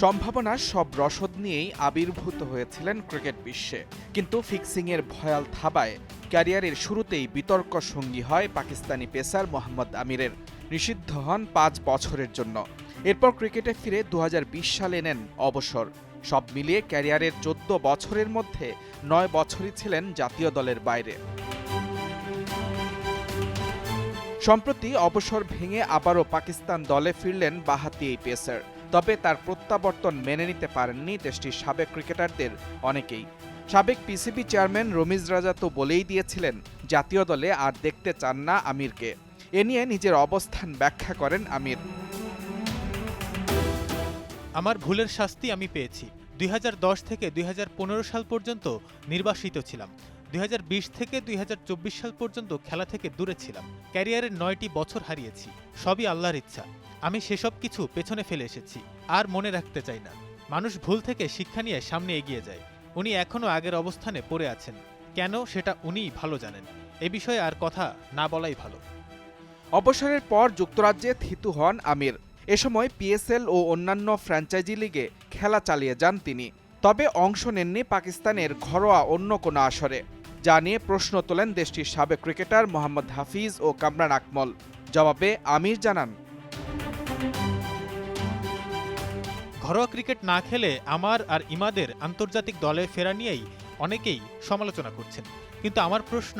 সম্ভাবনার সব রসদ নিয়েই আবির্ভূত হয়েছিলেন ক্রিকেট বিশ্বে। কিন্তু ফিক্সিংয়ের ভয়াল থাবায় ক্যারিয়ারের শুরুতেই বিতর্ক সঙ্গী হয় পাকিস্তানি পেসার মোহাম্মদ আমিরের। নিষিদ্ধ হন পাঁচ বছরের জন্য। এরপর ক্রিকেটে ফিরে দু হাজার বিশ সালে নেন অবসর। সব মিলিয়ে ক্যারিয়ারের চোদ্দ বছরের মধ্যে নয় বছরই ছিলেন জাতীয় দলের বাইরে। সম্প্রতি অবসর ভেঙে আবারও পাকিস্তান দলে ফিরলেন বাহাতি এই পেসার। তবে তার প্রত্যাবর্তন মেনে নিতে পারেননি দেশটির সাবেক ক্রিকেটারদের অনেকেই। সাবেক পিসিবি চেয়ারম্যান রমিজ রাজা তো বলেই দিয়েছিলেন, জাতীয় দলে আর দেখতে চান না আমিরকে। এ নিয়ে নিজের অবস্থান ব্যাখ্যা করেন আমির। আমার ভুলের শাস্তি আমি পেয়েছি। দুই হাজার দশ থেকে দুই হাজার পনেরো সাল পর্যন্ত নির্বাসিত ছিলাম। দুই হাজার বিশ থেকে দুই হাজার চব্বিশ সাল পর্যন্ত খেলা থেকে দূরে ছিলাম। ক্যারিয়ারের নয়টি বছর হারিয়েছি। সবই আল্লাহর ইচ্ছা। আমি সেসব কিছু পেছনে ফেলে এসেছি, আর মনে রাখতে চাই না। মানুষ ভুল থেকে শিক্ষা নিয়ে সামনে এগিয়ে যায়। উনি এখনও আগের অবস্থানে পড়ে আছেন। কেন সেটা উনিই ভালো জানেন। এ বিষয়ে আর কথা না বলাই ভালো। অবসরের পর যুক্তরাজ্যে থিতু হন আমির। এ সময় পিএসএল ও অন্যান্য ফ্র্যাঞ্চাইজি লিগে খেলা চালিয়ে যান তিনি। তবে অংশ নেননি পাকিস্তানের ঘরোয়া অন্য কোনো আসরে, যা নিয়ে প্রশ্ন তোলেন দেশটির সাবেক ক্রিকেটার মোহাম্মদ হাফিজ ও কামরান আকমল। জবাবে আমির জানান ঘরোয়া ক্রিকেট না খেলে আমার আর ইমাদের আন্তর্জাতিক দলে ফেরা নিয়েই অনেকেই সমালোচনা করছেন। কিন্তু আমার প্রশ্ন,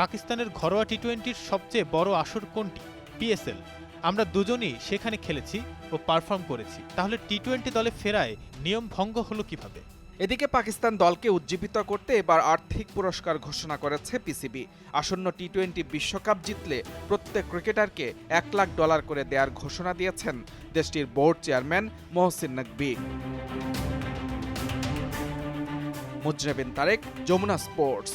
পাকিস্তানের ঘরোয়া টি টোয়েন্টির সবচেয়ে বড় আসর কোনটি? পিএসএল আমরা দুজনই সেখানে খেলেছি ও পারফর্ম করেছি। তাহলে টি টোয়েন্টি দলে ফেরায় নিয়ম ভঙ্গ হলো কীভাবে? এদিকে পাকিস্তান দলকে উজ্জীবিত করতে এবার আর্থিক পুরস্কার ঘোষণা করেছে পিসিবি আসন্ন টি টোয়েন্টি বিশ্বকাপ জিতলে প্রত্যেক ক্রিকেটারকে এক লাখ ডলার করে দেওয়ার ঘোষণা দিয়েছেন দেশটির বোর্ড চেয়ারম্যান মোহসিন নকবি মুজরেবিন তারেক যমুনা স্পোর্টস।